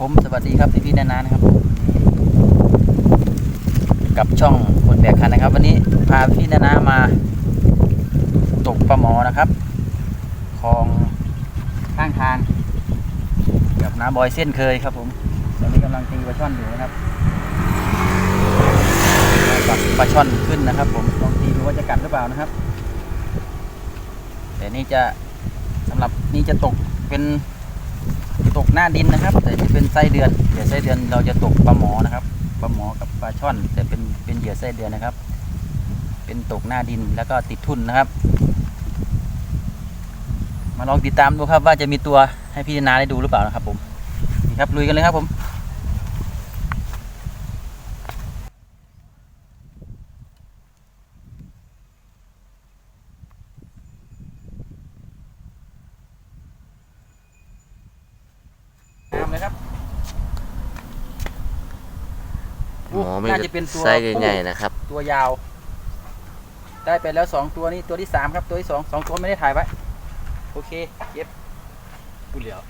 ผมสวัสดีครับพี่พี่นานานะครับ กับช่องคนแบกคันนะครับ วันนี้พาพี่นานามาตกปลาหมอนะครับคลองข้างทางกับน้าบอยเส้นเคยครับผมตอนนี้กำลังตีปลาช่อนอยู่นะครับปลาปลาช่อนขึ้นนะครับ ผมลองตีดูว่าจะกัดหรือเปล่านะครับ แต่นี่จะสำหรับนี่จะตกเป็น ตกหน้าดินนะครับ แต่จะเป็นไส้เดือนเหยื่อไส้เดือนเราจะตกปลาหมอนะครับปลาหมอกับปลาช่อน แต่เป็นเป็นเหยื่อไส้เดือนนะครับ เป็นตกหน้าดินแล้วก็ติดทุ่นนะครับ มาลองติดตามดูครับว่าจะมีตัวให้พี่นาได้ดูหรือเปล่านะครับผมนี่ครับลุยกันเลยครับผม หมอไม่น่าจะเป็นตัวไใหญ่นะครับ ตัวยาว ได้ไปแล้วสองตัวนี้ตัวที่สามครับตัวที่สองสองตัวไม่ได้ถ่ายไว้โอเคเย็บกูเหลว